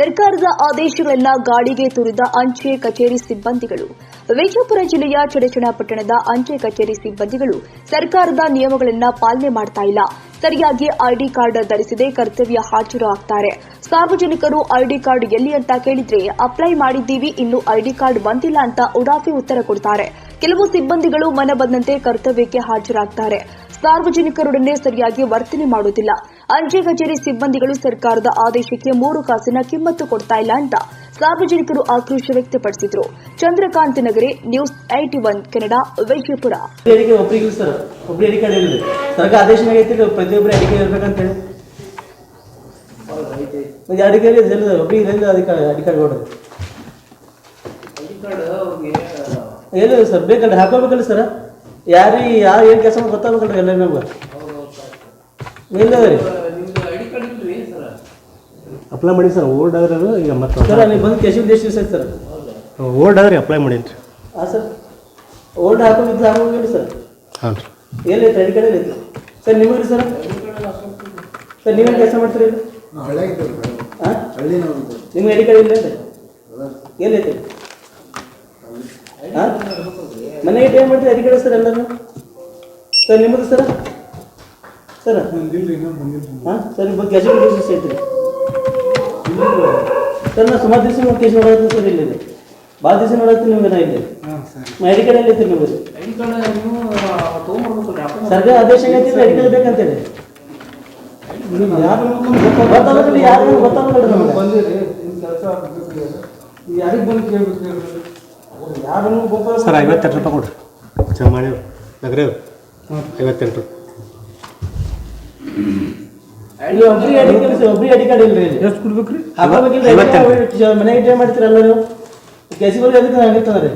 ಸರ್ಕಾರದ ಆದೇಶಗಳೆಲ್ಲ ಗಾಡಿಗೆ ತುರಿದ ಅಂಚೆ ಕಚೇರಿ ಸಿಬ್ಬಂದಿಗಳು. ವಿಜಯಪುರ ಜಿಲ್ಲೆಯ ಚಡಚಣಪಟ್ಟಣದ ಅಂಚೆ ಕಚೇರಿ ಸಿಬ್ಬಂದಿಗಳು ಸರ್ಕಾರದ ನಿಯಮಗಳನ್ನ ಪಾಲನೆ ಮಾಡ್ತಾ ಇಲ್ಲ. ಸರಿಯಾಗಿ ಐಡಿ ಕಾರ್ಡ್ ಧರಿಸದೆ ಕರ್ತವ್ಯ ಹಾಜರು ಆಗ್ತಾರೆ. ಸಾರ್ವಜನಿಕರು ಐಡಿ ಕಾರ್ಡ್ ಎಲ್ಲಿ ಅಂತ ಕೇಳಿದ್ರೆ ಅಪ್ಲೈ ಮಾಡಿದ್ದೀವಿ, ಇನ್ನು ಐಡಿ ಕಾರ್ಡ್ ಬಂದಿಲ್ಲ ಅಂತ ಉಡಾಫಿ ಉತ್ತರ ಕೊಡ್ತಾರೆ. ಕೆಲವು ಸಿಬ್ಬಂದಿಗಳು ಮನ ಬಂದಂತೆ ಕರ್ತವ್ಯಕ್ಕೆ ಹಾಜರಾಗ್ತಾರೆ. ಸಾರ್ವಜನಿಕರೊಡನೆ ಸರಿಯಾಗಿ ವರ್ತನೆ ಮಾಡುವುದಿಲ್ಲ. ಅಂಚೆ ಕಚೇರಿ ಸಿಬ್ಬಂದಿಗಳು ಸರ್ಕಾರದ ಆದೇಶಕ್ಕೆ ಮೂರು ಕಾಸಿನ ಕಿಮ್ಮತ್ತು ಕೊಡ್ತಾ ಇಲ್ಲ ಅಂತ ಸಾರ್ವಜನಿಕರು ಆಕ್ರೋಶ ವ್ಯಕ್ತಪಡಿಸಿದ್ರು. Chandrakant Nagari news IT one Kannada Vijayapura. ಏನು ಸರ್ ಬೇಕಲ್ರಿ ಹಾಕೋಬೇಕಲ್ಲ ಸರ್? ಯಾರಿ ಯಾರು ಏನು ಕೆಲಸ ಗೊತ್ತಾಗಬೇಕಲ್ಲ ಎಲ್ಲ ನಮ್ಗೆ? ರೀ ಅಪ್ಲೈ ಮಾಡಿ ಸರ್ ಓಲ್ಡ್ ಆದ್ರೆ ಅದು ಈಗ ಮತ್ತೆ ಸರ್ ನೀವು ಬಂದು ಕೆಶಿವ್ ದೇಶ ಸರ್. ಸರ್ ಓಲ್ಡ್ ಆದ್ರೆ ಅಪ್ಲೈ ಮಾಡೀನಿ ರೀ ಹಾಂ ಸರ್ ಓಲ್ಡ್ ಹಾಕೋಗಿದ್ದು ಹಾಕೋಗಿಲ್ಲ ಸರ್. ಹಾಂ ರೀ ಎಲ್ಲೈತೆ ಅಡಿಕೆ ಕಡೆ ಐತೆ. ಸರ್ ನಿಮಗೆ ಸರ್? ಸರ್ ನೀವೇನು ಕೆಲಸ ಮಾಡ್ತೀರಿ ಇದು? ಹಾಂ ನಿಮ್ಗೆ ಐಡಿ ಕಡೆ ಇಲ್ಲ ಎಲ್ಲೈತೆ ಹಾಂ ಮನೆಗೆ ಏನು ಮಾಡ್ತೀರಿ ಐಡಿ ಕಡೆ ಸರ್ ಎಲ್ಲರೂ? ಸರ್ ನಿಮ್ಮದು ಸರ್? ಸರ್? ಹಾಂ ಸರ್ ನಿಮ್ಮ ಗ್ಯಾಜೆಟ್ ಐತೆ ಸರ್ ನಾ ಸುಮಾರು ದಿವಸ ನೋಡಿ ಕೇಸ್ ನೋಡತ್ತೀನಿ ಸರ್ ಇಲ್ಲಿ ಭಾಳ ದಿವಸ ನೋಡತ್ತೀನಿ ನಿಮ್ಗೆ ನಾ ಇಲ್ಲಿ. ಮೆಡಿಕಲ್ ಅಲ್ಲಿ ಎಲ್ಲೈತಿ ನಿಮ್ಮದು ಸರ್ಕಾರ ಆದೇಶ ಐತಿ ಮೆಡಿಕಲ್ ಬೇಕಂತೇಳಿ? ಗೊತ್ತಾಗಲ್ಲ ಯಾರು ಗೊತ್ತಾಗಲ್ಲ ನಮಗೆ. ಸರ್ ಐವತ್ತೆಂಟು ರೂಪಾಯಿ ಕೊಡ್ರಿ ಚಮಾಣಿ ನಗರ ಐವತ್ತೆಂಟು ನೀವು ಒಬ್ರಿಗೆ ಅಡಿ ಸರ್ ಒಬ್ರಿಗೆ ಐಡಿ ಕಾರ್ಡ್ ಇಲ್ರಿ ಎಷ್ಟು ಕೊಡ್ಬೇಕ್ರಿ? ಐವತ್ತೆಂಟು. ಮನೆಗೆ ಟ್ರೈ ಮಾಡ್ತೀರಲ್ಲ ನೀವು ಕೆಸಿಬಲ್ ಅದಕ್ಕೆ ಹಂಗಿರ್ತದೆ ರೀ?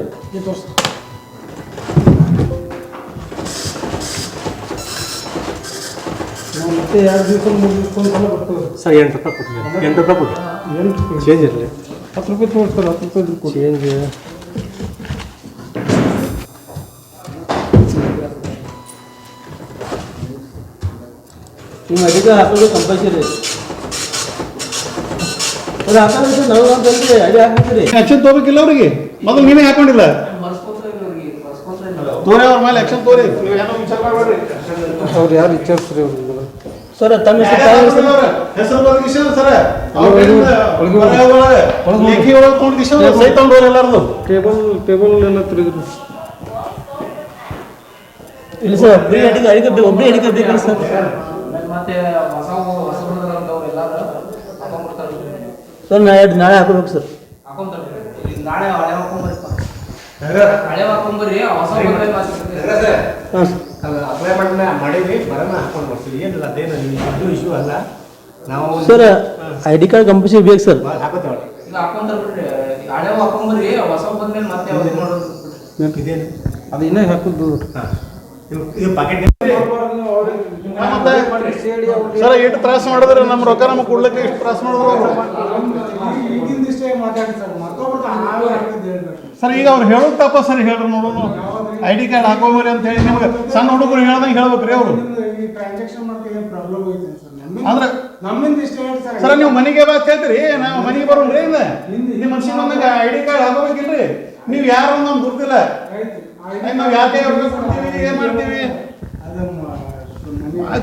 ನಾವು ಮತ್ತೆ ಎರಡು ದಿವಸ ಮೂರು ದಿವಸ ಎಲ್ಲ ಬರ್ತದೆ ಸರ್ ಎಂಟು ರೂಪಾಯಿ ಕೊಡ್ರಿ. ಎಂಟು ರೂಪಾಯಿ ಎಂಟು ಚೇಂಜ್ ಇರಲಿ. ಹತ್ತು ರೂಪಾಯಿ ತೋರಿಸ್ತಾರೆ ಹತ್ತು ರೂಪಾಯಿ ಕೊಡಿ ಚೇಂಜ್ ನಿಮ್ಮ ಅಡಿಗೆ ಹಾಕೋದು ಕಂಪಲ್ಸರಿ ಅದು ಹಾಕೋದು ಸರ್ ನಾವು ಆಕ್ಷನ್ ತಗೋಬೇಕಿಲ್ಲ ಅವ್ರಿಗೆ? ಮೊದಲು ನೀವೇ ಹಾಕೊಂಡಿಲ್ಲ. ತೋರಿ ಅವ್ರ ಮೇಲೆ ಆಕ್ಷನ್ ತೋರಿ. ನೀವು ಏನೋ ವಿಚಾರ ಮಾಡಬೇಡ್ರಿ. ಅವ್ರು ಯಾರು ವಿಚಾರಿಸ್ರಿ ಅವ್ರಿಗೆ ಸರ್ ತಮ್ಮ ಹೆಸರು ಸರ್. ಟೇಬಲ್ ಟೇಬಲ್ ಎಲ್ಲ ತಿರುಗಿದ್ರು. ಇಲ್ಲ ಸರ್ ಒಬ್ಬರಿಗೆ ಬೇಕಲ್ಲ ಸರ್? ಮತ್ತೆ ಹೊಸ ಹೊಸ ಹುಡುಗರಂತವ್ರು ಎಲ್ಲಾರು ಹಾಕೊಂಡ್ಬಿಡ್ತಾರೆ ಸರ್ ನಾಳೆ ನಾಳೆ ಹಾಕೋಬೇಕು ಸರ್. ಹಾಕೊಂತಾರೆ. ಈಗ ನಾಳೆ ಹಳೆ ಹಾಕೊಂಬರ್ರಿ ಹಳೆ ಹಾಕೊಂಬರಿ ಹೊಸ ಮಾಡಿನ ಮಾಡೀವಿ ಬರೋಣ ಹಾಕೊಂಡು ಬರ್ತೀವಿ. ಏನಿಲ್ಲ ಅದೇನು ಇದು ಇಶ್ಯೂ ಅಲ್ಲ. ನಾವು ಸರ್ ಐಡಿ ಕಾರ್ಡ್ ಕಂಪಲ್ಸರಿ ಬೇಕು ಸರ್. ಹಾಕೋತೇವೆ ಇಲ್ಲ ಹಾಕೊಂತಾರ ಬಿಡ್ರಿ. ಈಗ ಹಳೆ ಹಾಕೊಂಬರ್ರಿ ಹೊಸ ಬಂದ್ಮೇಲೆ ಮತ್ತೆ ಯಾವ್ದು ಮಾಡೋದು? ಇದೇನು? ಅದು ಇನ್ನೂ ಹಾಕೋದು ಹಾಂ. ಇದು ಸರ್ ಎಷ್ಟು ತ್ರಾಸ ಮಾಡಿದ್ರೆ ನಮ್ಮ ರೊಕ್ಕ ನಮಗೆ ಕೊಡ್ಲಿಕ್ಕೆ ಎಷ್ಟು ತ್ರಾಸ ಮಾಡಿದ್ರು ಸರ್ ಈಗ ಅವ್ರು ಹೇಳೋದು ತಪ್ಪ ಸರ್ ಹೇಳ್ರಿ ನೋಡೋಣ ಐ ಡಿ ಕಾರ್ಡ್ ಹಾಕೋಬರಿ ಅಂತ ಹೇಳಿ ನಿಮ್ಗೆ ಸಣ್ಣ ಹುಡುಗರು ಹೇಳ್ದಂಗೆ ಹೇಳ್ಬೇಕ್ರಿ ಅವರು. ಅಂದ್ರೆ ನಮ್ಮಿಂದ ಇಷ್ಟ ಹೇಳಿ ಸರ್ ನೀವು ಮನೆಗೆ ಬಾ ಹೇಳ್ತೀರಿ? ನಾವು ಮನೆಗೆ ಬರೋಣ್ರಿ ಇಲ್ಲ. ನಿಮ್ಮ ಮನ್ಸಿಗೆ ಬಂದಂಗೆ ಐ ಡಿ ಕಾರ್ಡ್ ಹಾಕೋಬೇಕಿಲ್ರಿ? ನೀವು ಯಾರು ನಮ್ಗೆ ಗೊತ್ತಿಲ್ಲ. ನಾವು ಯಾಕೆ ಕೊಡ್ತೀವಿ ಏನು ಮಾಡ್ತೀವಿ?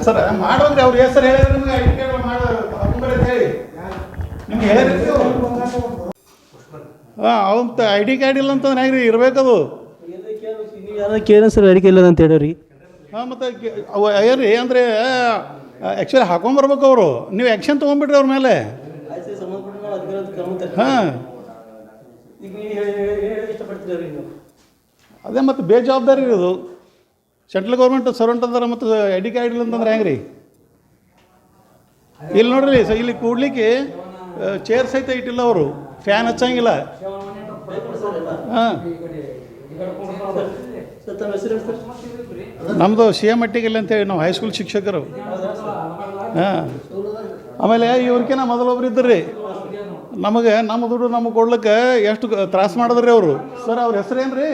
ಸರ್ ಮಾಡೋದ್ರೆ ಅವ್ರು ಹೆಸರು ಸರ್ ಹೇಳಿದ್ರೆ ನಿಮ್ಗೆ ಕಾರ್ಡ್ ಮಾಡಿ ಹೇಳಿ ನಿಮ್ಗೆ ಹಾಂ ಅವ್ನು ಐ ಡಿ ಕಾರ್ಡ್ ಇಲ್ಲ ಅಂತಂದ್ರೆ ಹೆಂಗ್ರಿ ಇರಬೇಕದು ಕೇಳಿ ಸರ್ ಅಡಿಕೆ ಇಲ್ಲ ಅಂತ ಹೇಳಿರಿ ಹಾಂ ಮತ್ತು ಅಂದರೆ ಆ್ಯಕ್ಚುಲಿ ಹಾಕೊಂಬರ್ಬೇಕು ಅವರು ನೀವು ಆ್ಯಕ್ಷನ್ ತೊಗೊಂಡ್ಬಿಟ್ರಿ ಅವ್ರ ಮೇಲೆ ಹಾಂ ಅದೇ ಮತ್ತು ಬೇಜವಾಬ್ದಾರಿ ಇರೋದು ಸೆಂಟ್ರಲ್ ಗೌರ್ಮೆಂಟ್ ಸರ್ವೆಂಟ್ ಅಂದ್ರೆ ಮತ್ತು ಐ ಡಿ ಕಾರ್ಡ್ ಇಲ್ಲ ಅಂತಂದ್ರೆ ಹೆಂಗೆ ರೀ ಇಲ್ಲಿ ನೋಡ್ರಿ, ಸ ಇಲ್ಲಿ ಕೂಡ್ಲಿಕ್ಕೆ ಚೇರ್ ಸಹಿತ ಇಟ್ಟಿಲ್ಲ ಅವರು. ಫ್ಯಾನ್ ಹಚ್ಚಂಗಿಲ್ಲ. ಹಾಂ. ನಮ್ಮದು ಸಿ ಎಂ ಅಟ್ಟಿಗಿಲ್ಲ ಅಂತೇಳಿ, ನಾವು ಹೈಸ್ಕೂಲ್ ಶಿಕ್ಷಕರು. ಹಾಂ. ಆಮೇಲೆ ಇವ್ರಿಗಿನ ಮೊದಲೊಬ್ರು ಇದ್ದರು ರೀ ನಮಗೆ, ನಮ್ಮ ದುಡ್ಡು ನಮಗೆ ಕೊಡ್ಲಿಕ್ಕೆ ಎಷ್ಟು ತ್ರಾಸ ಮಾಡಿದ್ರಿ ಅವರು. ಸರ್, ಅವ್ರ ಹೆಸರೇನು ರೀ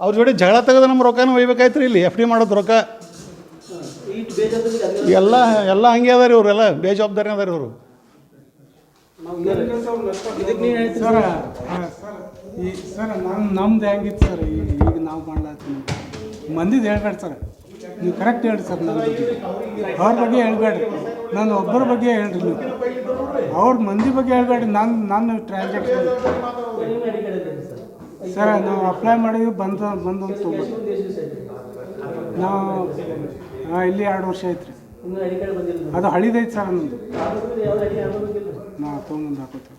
ಅವ್ರ ಜೋಡಿ ಜಗಳ ತೆಗೆದು ನಮ್ಮ ರೊಕ್ಕನೂ ಒಯ್ಬೇಕಾಯ್ತು ಇಲ್ಲಿ ಎಫ್ ಡಿ ಮಾಡೋದು ರೊಕ್ಕ. ಎಲ್ಲ ಎಲ್ಲ ಹಂಗೆ ಅದಾರಿ ಇವರೆಲ್ಲ ಬೇಜವಾಬ್ದಾರಿ ಅದಾರಿ ಇವರು. ಸರ್ ಸರ್ ಈ, ಸರ್ ನಮ್ಮ ನಮ್ದು ಹೆಂಗಿತ್ತು ಸರ್ ಈಗ ನಾವು ಮಾಡ್ಲಾತ್ತೀವಿ. ಮಂದಿದು ಹೇಳ್ಬೇಡಿ ಸರ್, ನೀವು ಕರೆಕ್ಟ್ ಹೇಳಿ ಸರ್ ನನ್ನ ಬಗ್ಗೆ. ಅವ್ರ ಬಗ್ಗೆ ಹೇಳ್ಬೇಡ್ರಿ. ನಾನು ಒಬ್ಬರ ಬಗ್ಗೆ ಹೇಳ್ರಿ ನೀವು. ಅವ್ರ ಮಂದಿ ಬಗ್ಗೆ ಹೇಳ್ಬೇಡ್ರಿ, ನಾನು ನಾನು ಟ್ರಾನ್ಸಾಕ್ಷನ್ ಸರ್ ನಾವು ಅಪ್ಲೈ ಮಾಡಿದ್ವಿ ಬಂದ ಬಂದು ಅಂತ ನಾವು ಹಾಂ ಇಲ್ಲಿ ಎರಡು ವರ್ಷ ಆಯ್ತು ರೀ ಅದು ಹಳಿದೈತೆ ಸರ್ ನಮ್ಮದು ನಾವು ತೊಗೊಂಬಂದು ಹಾಕೋತೀವಿ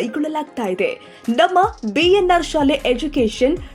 ಕೈಗೊಳ್ಳಲಾಗ್ತಾ ಇದೆ. ನಮ್ಮ ಬಿಎನ್ಆರ್ ಶಾಲೆ ಎಜುಕೇಶನ್